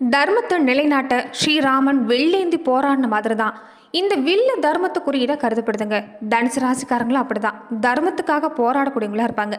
தர்மத்தை நிலைநாட்ட ஸ்ரீராமன் வெள்ளேந்தி போராடின மாதிரி தான் இந்த வில்லு தர்மத்துக்குரியதாக கருதப்படுதுங்க. தனுசு ராசிக்காரங்களும் அப்படிதான். தர்மத்துக்காக போராடக்கூடியவங்களா இருப்பாங்க.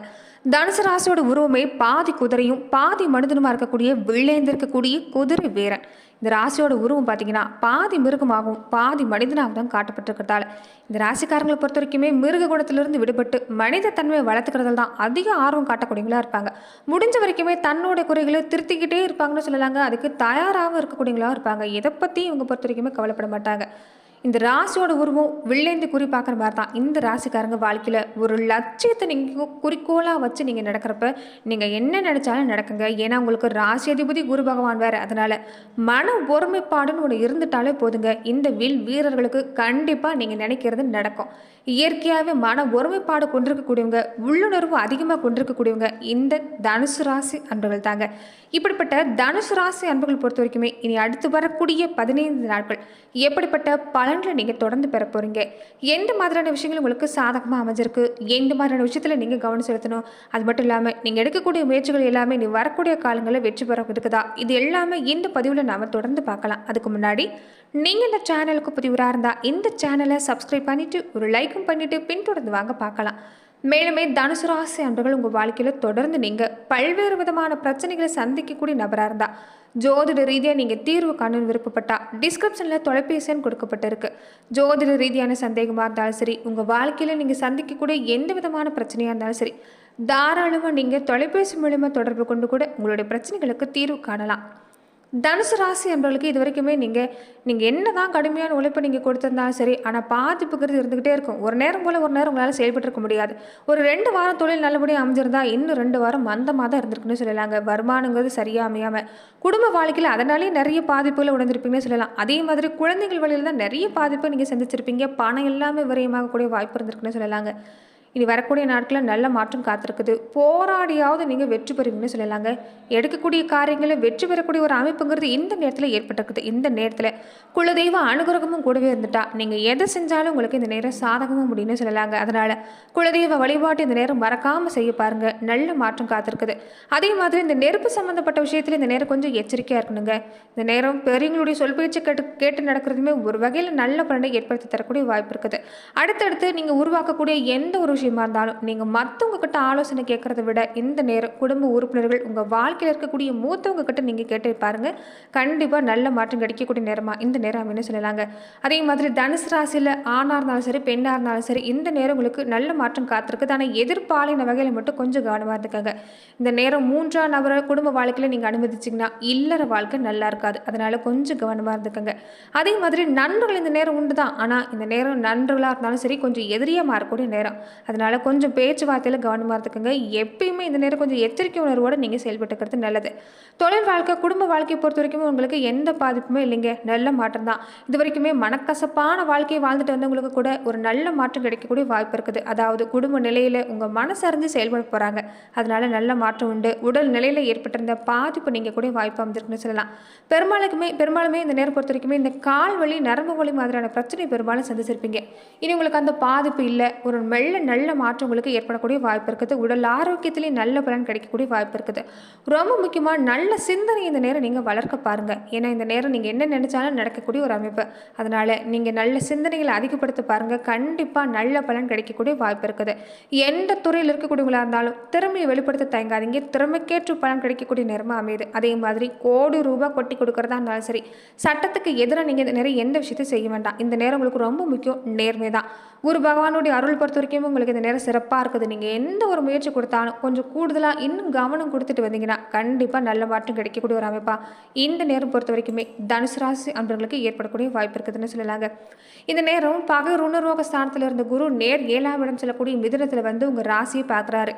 தனுசு ராசியோட உருவமே பாதி குதிரையும் பாதி மனிதனுமா இருக்கக்கூடிய வில்லேந்திருக்கக்கூடிய குதிரை வீரன். இந்த ராசியோட உருவம் பார்த்தீங்கன்னா பாதி மிருகமாகவும் பாதி மனிதனாகவும் தான் காட்டப்பட்டிருக்கிறதால இந்த ராசிக்காரங்களை பொறுத்த வரைக்குமே மிருக குணத்திலிருந்து விடுபட்டு மனித தன்மையை வளர்த்துக்கிறதுல தான் அதிக ஆர்வம் காட்டக்கூடியவங்களா இருப்பாங்க. முடிஞ்ச வரைக்குமே தன்னோட குறைகளை திருத்திக்கிட்டே இருப்பாங்கன்னு சொல்லலாங்க. அதுக்கு தயாராகவும் இருக்கக்கூடியவங்களா இருப்பாங்க. எதை பற்றி இவங்க பொறுத்த வரைக்குமே கவலைப்பட மாட்டாங்க. இந்த ராசியோட உருவம் வில்லேந்து குறி பார்க்குற மாதிரி தான். இந்த ராசிக்காரங்க வாழ்க்கையில் ஒரு லட்சியத்தை நீங்கள் குறிக்கோளாக வச்சு நீங்கள் நடக்கிறப்ப நீங்கள் என்ன நினச்சாலும் நடக்குங்க. ஏன்னா உங்களுக்கு ராசி அதிபதி குரு பகவான் வேறு. அதனால் மன ஒருமைப்பாடுன்னு ஒன்று இருந்துட்டாலே போதுங்க. இந்த வில் வீரர்களுக்கு கண்டிப்பாக நீங்கள் நினைக்கிறது நடக்கும். இயற்கையாகவே மன ஒருமைப்பாடு கொண்டிருக்கக்கூடியவங்க உள்ளுணர்வு அதிகமாக கொண்டிருக்கக்கூடியவங்க இந்த தனுசு ராசி அன்பர்கள் தாங்க. இப்படிப்பட்ட தனுசு ராசி அன்பர்கள் பொறுத்த வரைக்குமே இனி அடுத்து வரக்கூடிய பதினைந்து நாட்கள் எப்படிப்பட்ட பலன்களை நீங்கள் தொடர்ந்து பெற போகிறீங்க எந்த மாதிரியான விஷயங்கள் உங்களுக்கு சாதகமாக அமைஞ்சிருக்கு? எந்த மாதிரியான விஷயத்தில் நீங்கள் கவனம் செலுத்தணும்? அது மட்டும் இல்லாமல் நீங்கள் எடுக்கக்கூடிய முயற்சிகள் எல்லாமே நீ வரக்கூடிய காலங்களில் வெற்றி பெற இருக்குதா இது எல்லாமே இந்த பதிவில் நாம் தொடர்ந்து பார்க்கலாம். அதுக்கு முன்னாடி நீங்கள் இந்த சேனலுக்கு புதிவராக இருந்தால் இந்த சேனலை சப்ஸ்கிரைப் பண்ணிவிட்டு ஒரு லைக்கும் பண்ணிவிட்டு பின்தொடர்ந்து வாங்க பார்க்கலாம். மேலுமே தனுசு ராசி அன்பர்கள் உங்கள் வாழ்க்கையில் தொடர்ந்து நீங்கள் பல்வேறு விதமான பிரச்சனைகளை சந்திக்கக்கூடிய நபராக இருந்தால் ஜோதிட ரீதியாக நீங்கள் தீர்வு காணணும் விருப்பப்பட்டா டிஸ்கிரிப்ஷனில் தொலைபேசின்னு கொடுக்கப்பட்டிருக்கு. ஜோதிட ரீதியான சந்தேகமாக இருந்தாலும் சரி உங்கள் வாழ்க்கையில் நீங்கள் சந்திக்கக்கூடிய எந்த விதமான பிரச்சனையாக இருந்தாலும் சரி தாராளமாக நீங்கள் தொலைபேசி மூலிமா தொடர்பு கொண்டு கூட உங்களுடைய பிரச்சனைகளுக்கு தீர்வு காணலாம். தனுசு ராசி என்பவர்களுக்கு இது வரைக்குமே நீங்கள் நீங்கள் என்ன தான் கடுமையான உழைப்பை நீங்கள் கொடுத்துருந்தாலும் சரி ஆனால் பாதிப்புங்கிறது இருந்துக்கிட்டே இருக்கும். ஒரு நேரம் போல் ஒரு நேரம் உங்களால் செயல்பட்டுருக்க முடியாது. ஒரு ரெண்டு வாரம் தொழில் நல்லபடியாக அமைஞ்சிருந்தா இன்னும் ரெண்டு வாரம் மந்தமாக தான் இருந்திருக்குன்னு சொல்லலாங்க. வருமானங்கிறது சரியாக அமையாமல் குடும்ப வாழ்க்கையில் அதனாலேயே நிறைய பாதிப்புகளை உணர்ந்திருப்பீங்கன்னு சொல்லலாம். அதே மாதிரி குழந்தைகள் வழியில் தான் நிறைய பாதிப்பை நீங்கள் சந்திச்சிருப்பீங்க. பணம் எல்லாமே விரயமாகக்கூடிய வாய்ப்பு இருந்திருக்குன்னு சொல்லலாங்க. இனி வரக்கூடிய நாட்களில் நல்ல மாற்றம் காத்திருக்குது. போராடியாவது நீங்கள் வெற்றி பெறுவீங்கன்னு சொல்லலாங்க. எடுக்கக்கூடிய காரியங்களில் வெற்றி பெறக்கூடிய ஒரு அமைப்புங்கிறது இந்த நேரத்தில் ஏற்பட்டிருக்குது. இந்த நேரத்தில் குலதெய்வ அனுகிரகமும் கூடவே இருந்துட்டா நீங்கள் எதை செஞ்சாலும் உங்களுக்கு இந்த நேரம் சாதகமாக முடியும்னு சொல்லலாங்க. அதனால் குலதெய்வ வழிபாட்டு இந்த நேரம் மறக்காமல் செய்ய பாருங்க. நல்ல மாற்றம் காத்திருக்குது. அதே மாதிரி இந்த நெருப்பு சம்மந்தப்பட்ட விஷயத்தில் இந்த நேரம் கொஞ்சம் எச்சரிக்கையாக இருக்கணுங்க. இந்த நேரம் பெரியவங்களுடைய சொல் பேச்சு கேட்டு கேட்டு நடக்கிறதுமே ஒரு வகையில் நல்ல பலனை ஏற்படுத்தி தரக்கூடிய வாய்ப்பு இருக்குது. அடுத்தடுத்து நீங்கள் உருவாக்கக்கூடிய எந்த ஒரு விஷயமா இருந்தாலும் நீங்கள் மற்றவங்க கிட்ட ஆலோசனை கேட்குறத விட இந்த நேரம் குடும்ப உறுப்பினர்கள் உங்கள் வாழ்க்கையில் இருக்கக்கூடிய மூத்தவங்க கிட்ட நீங்கள் கேட்டு பாருங்க. கண்டிப்பாக நல்ல மாற்றம் கிடைக்கக்கூடிய நேரமாக இந்த நேரம் அப்படின்னு சொல்லலாங்க. அதே மாதிரி தனுசு ராசியில் ஆணாக இருந்தாலும் சரி பெண்ணாக இருந்தாலும் சரி இந்த நேரம் உங்களுக்கு நல்ல மாற்றம் காத்திருக்குது. ஆனால் எதிர்பாலின வகையில் மட்டும் கொஞ்சம் கவனமாக இருந்துக்கங்க. இந்த நேரம் மூன்றாம் நபர குடும்ப வாழ்க்கையில் நீங்கள் அனுமதிச்சிங்கன்னா இல்லற வாழ்க்கை நல்லா இருக்காது. அதனால் கொஞ்சம் கவனமாக இருந்துக்கங்க. அதே மாதிரி நண்பர்கள் இந்த நேரம் உண்டு தான் ஆனால் இந்த நேரம் நண்பர்களாக இருந்தாலும் சரி கொஞ்சம் எதிரியமாக மாறக்கூடிய நேரம். அதனால் கொஞ்சம் பேச்சுவார்த்தையில் கவனமாக இருந்துக்கங்க. எப்பயுமே இந்த நேரம் கொஞ்சம் எச்சரிக்கை உணர்வோடு நீங்கள் செயல்பட்டுக்கிறது நல்லது. தொழில் வாழ்க்கை குடும்ப வாழ்க்கையை பொறுத்த வரைக்கும் உங்களுக்கு எந்த பாதிப்புமே இல்லைங்க. நல்ல மாற்றம் தான். இது வரைக்குமே மனக்கசப்பான வாழ்க்கையை வாழ்ந்துட்டு வந்தவங்களுக்கு கூட ஒரு நல்ல மாற்றம் கிடைக்கக்கூடிய வாய்ப்பு இருக்குது. அதாவது குடும்ப நிலையில் உங்கள் மனசறிஞ்சு செயல்பட போகிறாங்க அதனால் நல்ல மாற்றம் உண்டு. உடல் நிலையில் ஏற்பட்டிருந்த பாதிப்பு நீங்கள் கூட வாய்ப்பு அமைஞ்சிருக்குன்னு சொல்லலாம். பெரும்பாலுக்குமே பெரும்பாலுமே இந்த நேரம் பொறுத்த வரைக்குமே இந்த கால் வலி நரம்பு வலி மாதிரியான பிரச்சனை பெரும்பாலும் சந்திச்சிருப்பீங்க. இனி உங்களுக்கு அந்த பாதிப்பு இல்லை. ஒரு மெல்ல நல்ல மாற்றம் உங்களுக்கு ஏற்படக்கூடிய வாய்ப்பு இருக்குது. உடல் ஆரோக்கியத்திலேயே நல்ல பலன் கிடைக்கக்கூடிய வாய்ப்பு இருக்குது. ரொம்ப முக்கியமாக நல்ல சிந்தனை இந்த நேரம் நீங்கள் வளர்க்க பாருங்கள் ஏன்னா இந்த நேரம் நீங்கள் என்ன நினச்சாலும் நடக்கக்கூடிய ஒரு அமைப்பு. அதனால் நீங்கள் நல்ல சிந்தனைகளை அதிகப்படுத்த பாருங்கள் கண்டிப்பாக நல்ல பலன் கிடைக்கக்கூடிய வாய்ப்பு இருக்குது. எந்த துறையில் இருக்கக்கூடியவங்களாக இருந்தாலும் திறமையை வெளிப்படுத்த தயங்காதீங்க. திறமைக்கேற்று பலன் கிடைக்கக்கூடிய நேரமாக அமையுது. அதே மாதிரி கோடி ரூபாய் கொட்டி கொடுக்கறதா இருந்தாலும் சரி சட்டத்துக்கு எதிராக நீங்கள் இந்த நேரம் எந்த விஷயத்தையும் செய்ய வேண்டாம். இந்த நேரம் உங்களுக்கு ரொம்ப முக்கியம். நேர்மை தான் குரு பகவானுடைய அருள் பொறுத்த வரைக்கும் உங்களுக்கு இந்த நேரம் சிறப்பாக இருக்குது. நீங்கள் எந்த ஒரு முயற்சி கொடுத்தாலும் கொஞ்சம் கூடுதலாக இன்னும் கவனம் கொடுத்துட்டு வந்தீங்கன்னா கண்டிப்பாக நல்ல மாற்றம் கிடைக்கக்கூடிய ஒரு அமைப்பாக இந்த நேரம் பொறுத்த வரைக்குமே தனுசு ராசி அன்பர்களுக்கு ஏற்படக்கூடிய வாய்ப்பு இருக்குதுன்னு சொல்லலாங்க. இந்த நேரம் பகை ருணரோக ஸ்தானத்தில் இருந்த குரு நேர் ஏழாம் இடம் செல்லக்கூடிய மிதுனத்தில் வந்து உங்கள் ராசியை பார்க்குறாரு.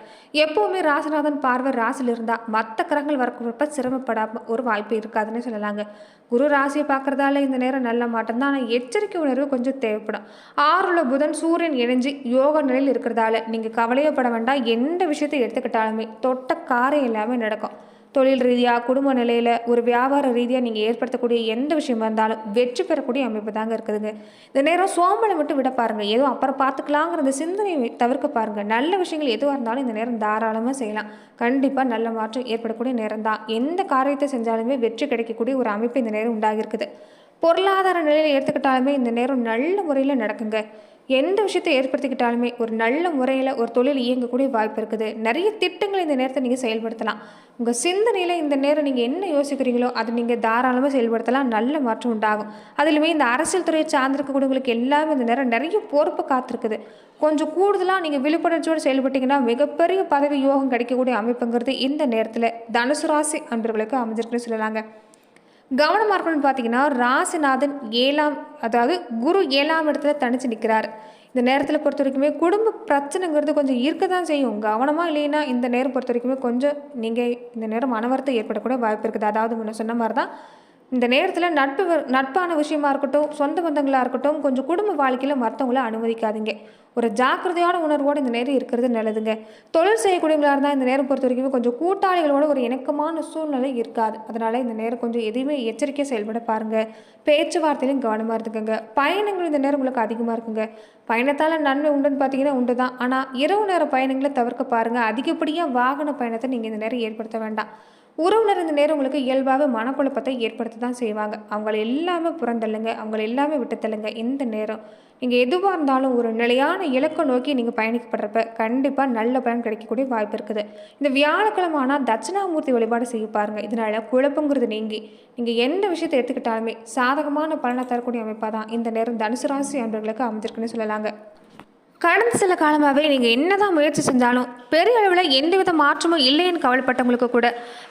எப்போவுமே ராசிநாதன் பார்வை ராசியில் இருந்தால் மற்ற கிரகங்கள் வரக்கிறப்ப சிரமப்படாமல் ஒரு வாய்ப்பு இருக்காதுன்னு சொல்லலாங்க. குரு ராசியை பார்க்குறதால இந்த நேரம் நல்ல மாட்டம் தான். ஆனால் எச்சரிக்கை உணர்வு கொஞ்சம் தேவைப்படும். ஆறுல புதன் சூரியன் இணைஞ்சு யோக நிலையில் இருக்கிறதால நீங்கள் கவலையப்பட வேண்டாம். எந்த விஷயத்தை எடுத்துக்கிட்டாலுமே தொட்ட காரியம் எல்லாமே நடக்கும். தொழில் ரீதியாக குடும்ப நிலையில் ஒரு வியாபார ரீதியாக நீங்கள் ஏற்படுத்தக்கூடிய எந்த விஷயமா இருந்தாலும் வெற்றி பெறக்கூடிய அமைப்பு தாங்க இருக்குதுங்க. இந்த நேரம் சோம்பலை மட்டும் விட பாருங்கள் ஏதோ அப்புறம் பார்த்துக்கலாங்கிற சிந்தனையை தவிர்க்க பாருங்கள் நல்ல விஷயங்கள் எதுவாக இருந்தாலும் இந்த நேரம் தாராளமாக செய்யலாம். கண்டிப்பாக நல்ல மாற்றம் ஏற்படக்கூடிய நேரம் தான். எந்த காரியத்தை செஞ்சாலுமே வெற்றி கிடைக்கக்கூடிய ஒரு அமைப்பு இந்த நேரம் உண்டாகிருக்குது பொருளாதார நிலையில் எடுத்துக்கிட்டாலுமே இந்த நேரம் நல்ல முறையில் நடக்குங்க. எந்த விஷயத்தை ஏற்படுத்திக்கிட்டாலுமே ஒரு நல்ல முறையில் ஒரு தொழில் இயங்கக்கூடிய வாய்ப்பு இருக்குது. நிறைய திட்டங்களை இந்த நேரத்தை நீங்கள் செயல்படுத்தலாம். உங்கள் சிந்தனையில் இந்த நேரம் நீங்கள் என்ன யோசிக்கிறீங்களோ அதை நீங்கள் தாராளமாக செயல்படுத்தலாம். நல்ல மாற்றம் உண்டாகும். அதுலேயுமே இந்த அரசியல் துறையை சார்ந்திருக்கக்கூடியவங்களுக்கு எல்லாமே இந்த நேரம் நிறைய பொறுப்பு காத்திருக்குது. கொஞ்சம் கூடுதலாக நீங்கள் விழிப்புணர்ச்சியோடு செயல்பட்டீங்கன்னா மிகப்பெரிய பதவி யோகம் கிடைக்கக்கூடிய அமைப்புங்கிறது இந்த நேரத்தில் தனுசு ராசி அன்பர்களுக்கு அமைஞ்சிருக்குன்னு சொல்லலாங்க. கவனமாக இருக்கணும்னு பார்த்தீங்கன்னா ராசிநாதன் ஏழாம் அதாவது குரு ஏழாம் இடத்துல தனிச்சு நிற்கிறார் இந்த நேரத்தில் பொறுத்த வரைக்குமே குடும்ப பிரச்சனைங்கிறது கொஞ்சம் இருக்க தான் செய்யும். கவனமாக இல்லைன்னா இந்த நேரம் பொறுத்த வரைக்குமே கொஞ்சம் நீங்கள் இந்த நேரம் மனவரத்தை ஏற்படக்கூட வாய்ப்பு இருக்குது. அதாவது முன்ன சொன்ன மாதிரி தான் இந்த நேரத்தில் நட்பு வ- நட்பான விஷயமா இருக்கட்டும் சொந்த பந்தங்களாக இருக்கட்டும் கொஞ்சம் குடும்ப வாழ்க்கையில் மற்றவங்கள அனுமதிக்காதீங்க. ஒரு ஜாக்கிரதையான உணர்வோடு இந்த நேரம் இருக்கிறது நல்லதுங்க. தொழில் செய்யக்கூடியவங்களா இருந்தால் இந்த நேரம் பொறுத்த வரைக்கும் கொஞ்சம் கூட்டாளிகளோட ஒரு இணக்கமான சூழ்நிலை இருக்காது. அதனால் இந்த நேரம் கொஞ்சம் எதுவுமே எச்சரிக்கையாக செயல்பட பாருங்கள் பேச்சுவார்த்தையிலும் கவனமாக இருந்துக்கோங்க. பயணங்கள் இந்த நேரம் உங்களுக்கு அதிகமாக இருக்குங்க. பயணத்தால் நன்மை உண்டுன்னு பார்த்தீங்கன்னா உண்டு தான் ஆனால் இரவு நேர பயணங்களை தவிர்க்க பாருங்கள் அதிகப்படியாக வாகன பயணத்தை நீங்கள் இந்த நேரம் ஏற்படுத்த வேண்டாம். உறவினர் இந்த நேரம் உங்களுக்கு இயல்பாகவே மனக்குழப்பத்தை ஏற்படுத்த தான் செய்வாங்க. அவங்கள எல்லாமே புறந்தள்ளுங்க அவங்கள எல்லாமே விட்டுத்தள்ளுங்க. இந்த நேரம். நீங்கள் எதுவாக இருந்தாலும் ஒரு நிலையான இலக்கை நோக்கி நீங்கள் பயணிக்கப்படுறப்ப கண்டிப்பாக நல்ல பலன் கிடைக்கக்கூடிய வாய்ப்பு இருக்குது. இந்த வியாழக்கிழமை ஆனால் தட்சிணாமூர்த்தி வழிபாடு செய்ய பாருங்கள் இதனால் குழப்பங்கிறது நீங்கி நீங்கள் எந்த விஷயத்தை எடுத்துக்கிட்டாலுமே சாதகமான பலனை தரக்கூடிய அமைப்பாக தான் இந்த நேரம் தனுசு ராசி அன்பர்களுக்கு அமைஞ்சிருக்குன்னு சொல்லலாங்க. கடந்த சில காலமாகவே நீங்கள் என்னதான் முயற்சி செஞ்சாலும் பெரிய அளவில் எந்தவித மாற்றமும் இல்லைன்னு கவலைப்பட்டவங்களுக்கு கூட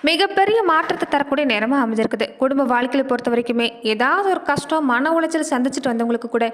மிகப்பெரிய மாற்றத்தை தரக்கூடிய நேரமாக அமைஞ்சிருக்குது. குடும்ப வாழ்க்கையை பொறுத்த வரைக்குமே ஏதாவது ஒரு கஷ்டம் மன உளைச்சல் சந்திச்சுட்டு வந்தவங்களுக்கு கூட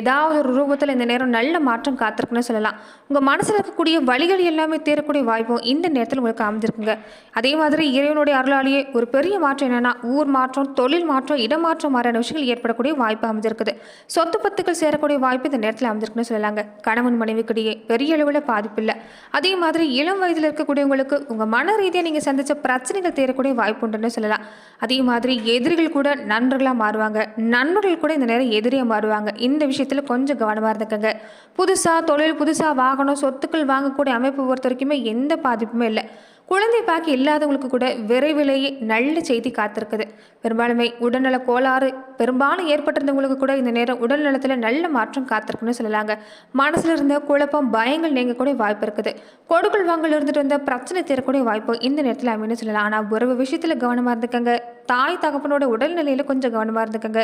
ஏதாவது ஒரு ரூபத்தில் இந்த நேரம் நல்ல மாற்றம் காத்திருக்குன்னு சொல்லலாம். உங்கள் மனசில் இருக்கக்கூடிய வழிகள் எல்லாமே தீரக்கூடிய வாய்ப்பும் இந்த நேரத்தில் உங்களுக்கு அமைஞ்சிருக்குங்க. அதே மாதிரி இறைவனுடைய அருளாலேயே ஒரு பெரிய மாற்றம் என்னென்னா ஊர் மாற்றம் தொழில் மாற்றம் இடமாற்றம் மாதிரியான விஷயங்கள் ஏற்படக்கூடிய வாய்ப்பு அமைஞ்சிருக்குது. சொத்து பத்துக்கள் சேரக்கூடிய வாய்ப்பு இந்த நேரத்தில் அமைஞ்சிருக்குன்னு சொல்லலாங்க. கணவன் மனைவிக்கிடையே பெரிய அளவில் பாதிப்பில்லை அதே மாதிரி இளம் வயதில் இருக்கக்கூடியவங்களுக்கு உங்கள் மன ரீதியாக நீங்கள் சந்தித்த பிரச்சனைகள் தீரக்கூடிய வாய்ப்பு உண்டுன்னு சொல்லலாம். அதே மாதிரி எதிரிகள் கூட நண்பர்களாக மாறுவாங்க. நண்பர்கள் கூட இந்த நேரம் எதிரியாக மாறுவாங்க. இந்த விஷயத்தில் கொஞ்சம் கவனமாக இருந்துக்கங்க. புதுசாக தொழில் புதுசாக வாகனம் சொத்துக்கள் வாங்கக்கூடிய அமைப்பு பொறுத்த வரைக்குமே எந்த பாதிப்புமே இல்லை. குழந்தை பாக்கி இல்லாதவங்களுக்கு கூட விரைவிலேயே நல்ல செய்தி காத்திருக்குது. பெரும்பாலுமே உடல்நல கோளாறு பெரும்பாலும் ஏற்பட்டிருந்தவங்களுக்கு கூட இந்த நேரம் உடல்நலத்தில் நல்ல மாற்றம் காத்திருக்குன்னு சொல்லலாங்க. மனசில் இருந்த குழப்பம் பயங்கள் நீங்கக்கூடிய வாய்ப்பு இருக்குது. கொடுக்கல் வாங்கல் இருந்துட்டு வந்த பிரச்சனை தீரக்கூடிய வாய்ப்பு இந்த நேரத்தில் அமைன்னு சொல்லலாம். ஆனால் உறவு விஷயத்தில் கவனமாக இருந்துக்கங்க. தாய் தகப்பனோட உடல்நிலையில் கொஞ்சம் கவனமாக இருந்துக்கங்க.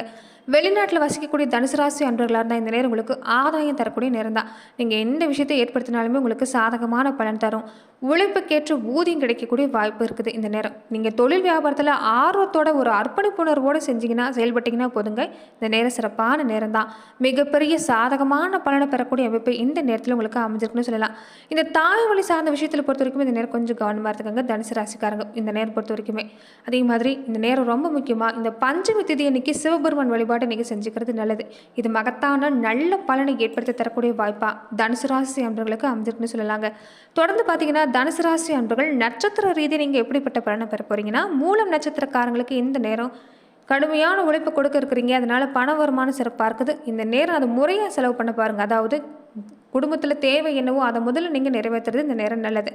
வெளிநாட்டில் வசிக்கக்கூடிய தனுசு ராசி அன்பர்களாக இருந்தால் இந்த நேரம் உங்களுக்கு ஆதாயம் தரக்கூடிய நேரம் தான். நீங்கள் எந்த விஷயத்தை ஏற்படுத்தினாலுமே உங்களுக்கு சாதகமான பலன் தரும். உழைப்புக்கேற்ற ஊதியம் கிடைக்கக்கூடிய வாய்ப்பு இருக்குது இந்த நேரம். நீங்கள் தொழில் வியாபாரத்தில் ஆர்வத்தோட ஒரு அர்ப்பணிப்புணர்வோடு செஞ்சீங்கன்னா செயல்பட்டீங்கன்னா போதுங்க. இந்த நேரம் சிறப்பான நேரம் தான். மிகப்பெரிய சாதகமான பலனை பெறக்கூடிய அமைப்பு இந்த நேரத்தில் உங்களுக்கு அமைஞ்சிருக்குன்னு சொல்லலாம். இந்த தாய் வழி சார்ந்த விஷயத்தில் பொறுத்த வரைக்கும் இந்த நேரம் கொஞ்சம் கவனமாக இருந்துக்கங்க. தனுசு ராசிக்காரங்க இந்த நேரம் பொறுத்த வரைக்குமே. அதே மாதிரி இந்த நேரம் நேரம் ரொம்ப முக்கியமாக இந்த பஞ்சமி திதி அன்னைக்கு சிவபெருமான் வழிபாட்டை நீங்கள் செஞ்சுக்கிறது நல்லது. இது மகத்தான நல்ல பலனை ஏற்படுத்தி தரக்கூடிய வாய்ப்பாக தனுசு ராசி அன்பர்களுக்கு அமைஞ்சிருக்குன்னு சொல்லலாங்க. தொடர்ந்து பார்த்தீங்கன்னா தனுசு ராசி அன்பர்கள் நட்சத்திர ரீதி நீங்கள் எப்படிப்பட்ட பலனை பெற போகிறீங்கன்னா மூலம் நட்சத்திரக்காரங்களுக்கு இந்த நேரம் கடுமையான உழைப்பு கொடுக்க இருக்கிறீங்க. அதனால பண வருமானம் சிறப்பாக இருக்குது. இந்த நேரம் அதை முறையாக செலவு பண்ண பாருங்கள் அதாவது குடும்பத்தில் தேவை என்னவோ அதை முதல்ல நீங்கள் நிறைவேற்றுறது இந்த நேரம் நல்லது.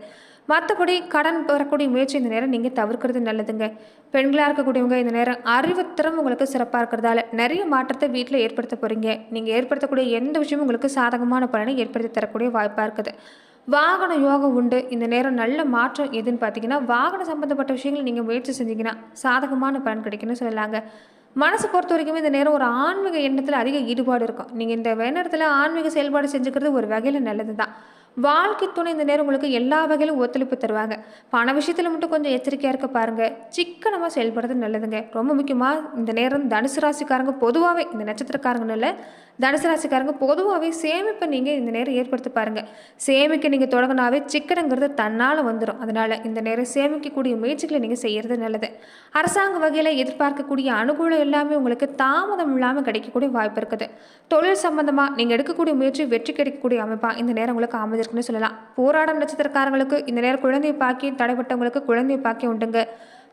மற்றபடி கடன் பெறக்கூடிய முயற்சி இந்த நேரம் நீங்கள் தவிர்க்கிறது நல்லதுங்க. பெண்களாக இருக்கக்கூடியவங்க இந்த நேரம் அறிவுத்திறம் உங்களுக்கு சிறப்பாக இருக்கிறதால நிறைய மாற்றத்தை வீட்டில் ஏற்படுத்த போகிறீங்க நீங்கள் ஏற்படுத்தக்கூடிய எந்த விஷயமும் உங்களுக்கு சாதகமான பலனை ஏற்படுத்தி தரக்கூடிய வாய்ப்பாக இருக்குது. வாகன யோகம் உண்டு. இந்த நேரம் நல்ல மாற்றம் எதுன்னு பார்த்தீங்கன்னா வாகன சம்மந்தப்பட்ட விஷயங்கள் நீங்கள் முயற்சி செஞ்சீங்கன்னா சாதகமான பலன் கிடைக்கும்னு சொல்லலாங்க. மனசை பொறுத்த வரைக்குமே இந்த நேரம் ஒரு ஆன்மீக எண்ணத்தில் அதிக ஈடுபாடு இருக்கும். நீங்கள் இந்த நேரத்தில் ஆன்மீக செயல்பாடு செஞ்சுக்கிறது ஒரு வகையில் நல்லது தான் வாழ்க்கை துணை இந்த நேரம் உங்களுக்கு எல்லா வகையிலும் ஒத்துழைப்பு தருவாங்க. பண விஷயத்தில் மட்டும் கொஞ்சம் எச்சரிக்கையாக இருக்க பாருங்கள் சிக்கனமாக செயல்படுறது நல்லதுங்க. ரொம்ப முக்கியமாக இந்த நேரம் தனுசு ராசிக்காரங்க பொதுவாகவே இந்த நட்சத்திரக்காரங்கன்னு இல்லை தனுசு ராசிக்காரங்க பொதுவாகவே சேமிப்பை நீங்கள் இந்த நேரம் ஏற்படுத்தி பாருங்கள் சேமிக்க நீங்கள் தொடங்கினாவே சிக்கனங்கிறது தன்னால் வந்துடும் அதனால் இந்த நேரம் சேமிக்கக்கூடிய முயற்சிகளை நீங்கள் செய்கிறது நல்லது. அரசாங்க வகையில் எதிர்பார்க்கக்கூடிய அனுகூலம் எல்லாமே உங்களுக்கு தாமதம் இல்லாமல் கிடைக்கக்கூடிய வாய்ப்பு இருக்குது. தொழில் சம்பந்தமாக நீங்கள் எடுக்கக்கூடிய முயற்சி வெற்றி கிடைக்கக்கூடிய அமைப்பாக இந்த நேரம் உங்களுக்கு இருக்குன்னு சொல்லலாம். போராடும் நட்சத்திரக்காரங்களுக்கு இந்த நேரம் குழந்தை பாக்கி தடைப்பட்டவங்களுக்கு குழந்தை பாக்கி உண்டுங்க.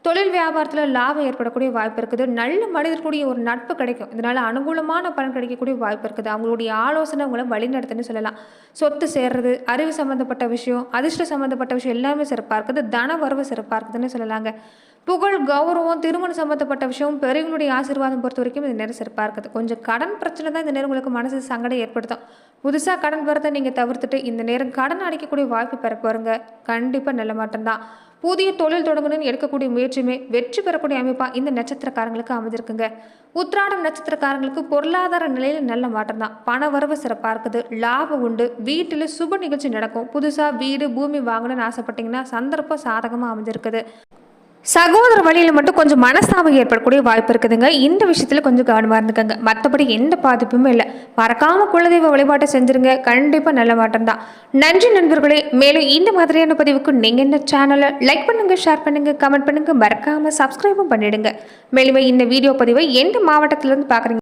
தொழில் வியாபாரத்தில் லாபம் ஏற்படக்கூடிய வாய்ப்பு இருக்குது. நல்ல மனிதர்களுடைய ஒரு நட்பு கிடைக்கும். இதனால் அனுகூலமான பலன் கிடைக்கக்கூடிய வாய்ப்பு இருக்குது. அவங்களுடைய ஆலோசனை உங்களை வழிநடத்துன்னு சொல்லலாம். சொத்து சேர்றது அறிவு சம்மந்தப்பட்ட விஷயம் அதிர்ஷ்ட சம்மந்தப்பட்ட விஷயம் எல்லாமே சிறப்பாக இருக்குது. தன வரவு சிறப்பாக இருக்குதுன்னு சொல்லலாங்க. புகழ் கௌரவம் திருமணம் சம்மந்தப்பட்ட விஷயம் பெரியவங்களுடைய ஆசீர்வாதம் பொறுத்த வரைக்கும் இந்த நேரம் சிறப்பாக இருக்குது கொஞ்சம் கடன் பிரச்சனை தான் இந்த நேரம் உங்களுக்கு மனசு சங்கடம் ஏற்படுத்தும். புதுசாக கடன் வரதை நீங்கள் தவிர்த்துட்டு இந்த நேரம் கடன் அடைக்கக்கூடிய வாய்ப்பு பெற போகிறங்க கண்டிப்பாக நல்ல மாட்டம்தான் புதிய தொழில் தொடங்கணும்னு எடுக்கக்கூடிய முயற்சியுமே வெற்றி பெறக்கூடிய அமைப்பாக இந்த நட்சத்திரக்காரங்களுக்கு அமைஞ்சிருக்குங்க. உத்ராடம் நட்சத்திரக்காரங்களுக்கு பொருளாதார நிலையில் நல்ல மாற்றம் தான். பண வரவு சிறப்பாக இருக்குது லாபம் உண்டு. வீட்டில் சுப நிகழ்ச்சி நடக்கும். புதுசாக வீடு பூமி வாங்கணும்னு ஆசைப்பட்டீங்கன்னா சந்தர்ப்பம் சாதகமாக அமைஞ்சிருக்குது. சகோதர வழியில் மட்டும் கொஞ்சம் மனஸ்தாபம் ஏற்படக்கூடிய வாய்ப்பு இருக்குதுங்க. இந்த விஷயத்தில் கொஞ்சம் கவனமாக இருந்துக்கங்க. மற்றபடி எந்த பாதிப்புமே இல்லை. மறக்காமல் குலதெய்வ வழிபாட்டை செஞ்சுருங்க. கண்டிப்பாக நல்ல மாற்றம் தான். நன்றி நண்பர்களே. மேலும் இந்த மாதிரியான பதிவுக்கு நீங்கள் இந்த சேனலை லைக் பண்ணுங்கள் ஷேர் பண்ணுங்கள் கமெண்ட் பண்ணுங்கள் மறக்காமல் சப்ஸ்கிரைபும் பண்ணிவிடுங்க மேலுமே இந்த வீடியோ பதிவை எந்த மாவட்டத்திலேருந்து பார்க்குறீங்க